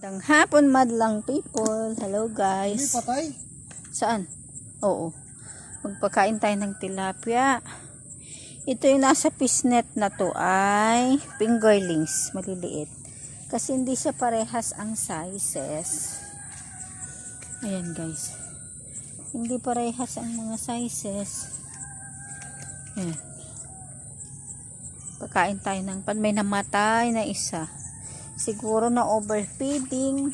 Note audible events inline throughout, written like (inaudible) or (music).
Magandang hapon, madlang people. Hello, Hindi guys. patay. Saan? Oo. Magpakain tayo ng tilapia. Ito yung nasa pisnet na to ay fingerlings, maliliit. Kasi hindi siya parehas ang sizes. Ayan, guys. Hindi parehas ang mga sizes. Ayan. Pagkain tayo ng pan. May namatay na isa. Siguro na overfeeding.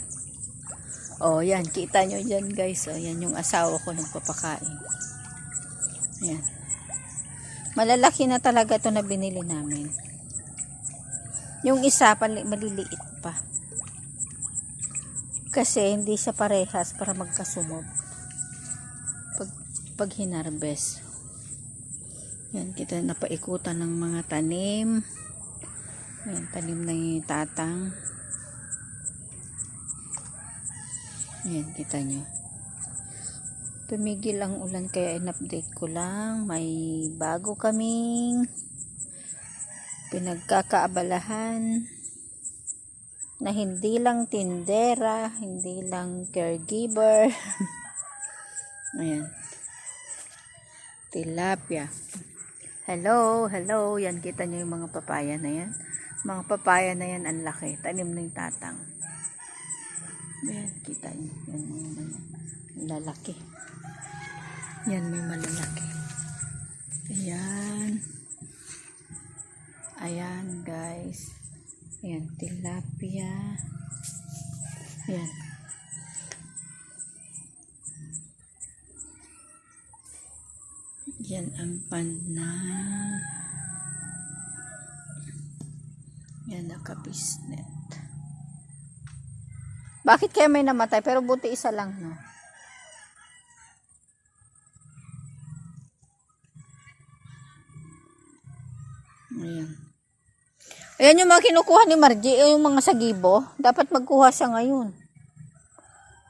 Oh, yan. Kita nyo dyan, guys. Oh, yan yung asawa ko nagpapakain. Yan. Malalaki na talaga to na binili namin. Yung isa, maliliit pa. Kasi hindi siya parehas para magkasunod. Pag, pag hinarbes. Yan, kita napaikutan ng mga tanim. Yan, tanim yung tatang. Yan, kita nyo. Tumigil ang ulan kaya in-update ko lang. May bago kaming pinagkakaabalahan na hindi lang tindera, hindi lang caregiver. (laughs) Ayan. Tilapia. Hello, hello. Yan, kita nyo yung mga papaya na yan. Mga papaya na yan, ang laki. Tanim na yung tatang. Ayan, kita nyo. Yan, mga mga lalaki. Yan, may malalaki. Ayan. Ayan, guys. Ayan, tilapia. Ayan. Yan ang panda. Yan, nakabisnet. Bakit kaya may namatay? Pero buti isa lang, no? Ayan. Ayan yung mga kinukuha ni Margie, yung mga sagibo. Dapat magkuha siya ngayon.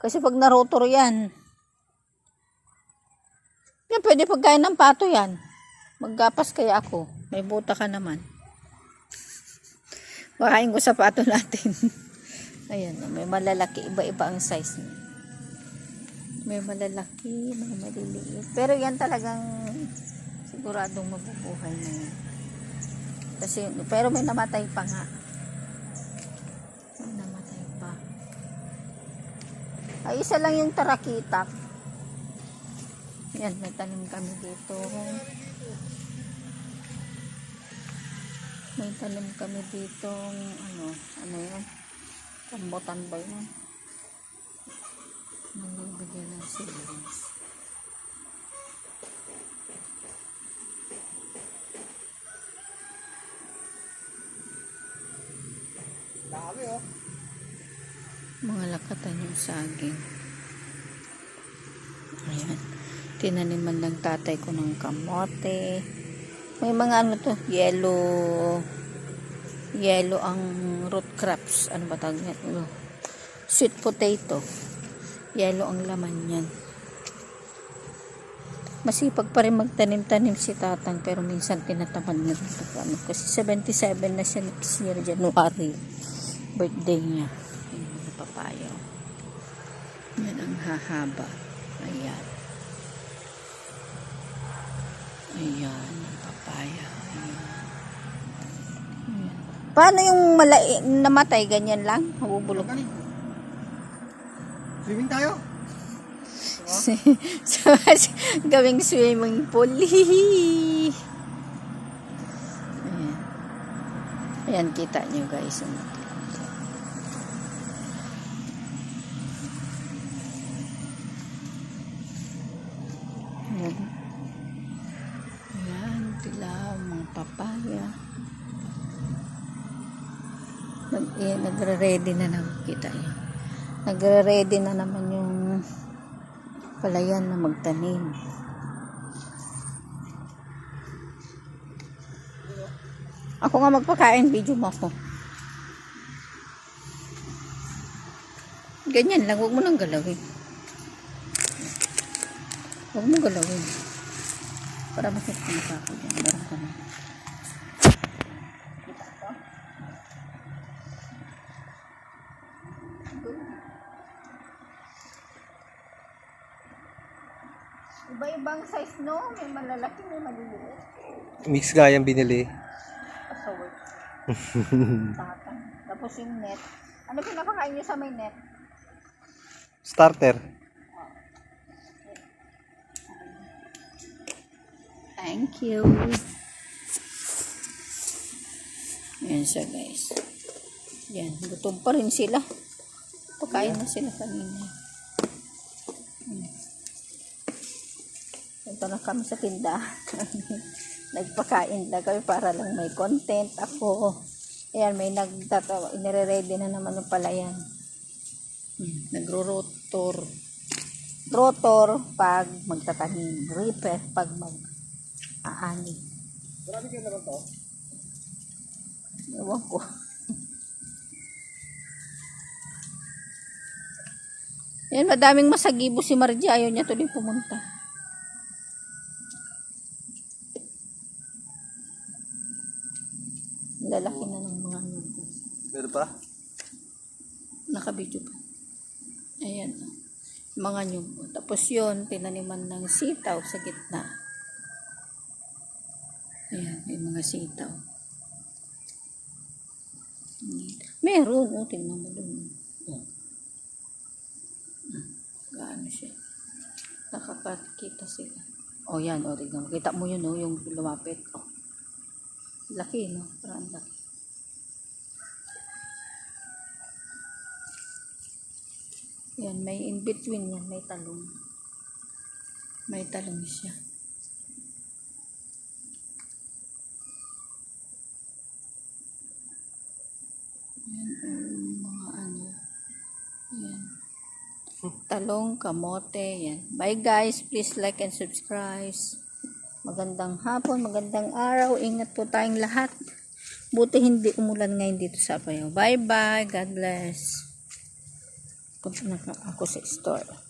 Kasi pag narotor yan, yan pwede pagkain ng pato yan. Maggapas kaya ako. May buta ka naman. Bakain ko sa pato natin. (laughs) Ayan, may malalaki. Iba-iba ang size niya. May malalaki, may maliliit. Pero yan talagang siguradong mabubuhay na yan. Kasi, pero may namatay pa nga. May namatay pa. Ay, isa lang yung tarakitak. Yan, may tanim kami dito. May tanim kami dito. Ano, ano yun? Rambutan ba yun? Nagbibigyan ng seedlings. Dami oh. Mga lakatan yung saging. Ayan. Tinaniman ng tatay ko ng kamote. May mga ano to, yellow yellow ang root crops. Ano ba tawag yan? Ano? Sweet potato. Yellow ang laman yan. Masipag pa rin magtanim-tanim si tatang pero minsan tinatamad na rin ano. Kasi 77 na siya next year, January. Birthday niya. Yung mga papaya. Yan ang hahaba. Ayan. Ayan, papaya. Ayan. Paano yung malai namatay? Ganyan lang? Mabubulok. Galing. Swimming tayo. so, (laughs) gawing swimming pool. Hihihi. (laughs) Ayan. Ayan, kita nyo guys. Ayan. Ayan, dilaw, mga papaya. Nag, eh, nagre-ready na naman kita yun. Nagre-ready na naman yung palayan na magtanim. Ako nga magpakain, video mo ako. Ganyan lang, huwag mo nang galawin. Huwag mo galawin para makikita sa ako dyan. Meron ko na. Kita ko. Iba-ibang size, no? May malalaki, may maliliit. Mix gayang binili. Pasawag. (laughs) Tapos yung net. Ano pinapakain nyo sa may net? Starter. Thank you. Yan siya guys. Yan, gutom pa rin sila. Pakain na sila kanina. Punta na kami sa tindahan. (laughs) Nagpakain na kami para lang may content ako. Ayan, may nagtatawa. Inire-ready na naman yung palayan. Hmm, Nagro-rotor. Rotor pag magtatanim. Reaper pag mag aani. Marami kayo naman to? Ewan ko. Yan, madaming masagibo si Margie. Ayaw niya tuloy pumunta. Lalaki na ng mga nubo. Meron pa? Nakabidyo pa. Ayan. Mga nyubo. Tapos yun, tinaniman ng sitaw sa gitna. Mga sitaw. Hmm. Meron, oh, tingnan mo dun. Oh. Ah, Gaano siya? Nakakakita sila. Oh, yan, oh, tingnan mo. Kita mo yun, oh, yung lumapit. Oh. Laki, no? Parang laki. Yan, may in between yan, may talong. May talong siya. Yan, mga ano. Yan. Talong, kamote, yan. Bye guys, please like and subscribe. Magandang hapon, magandang araw. Ingat po tayong lahat. Buti hindi umulan ngayon dito sa Apayaw. Bye bye, God bless. Punta na ako sa store.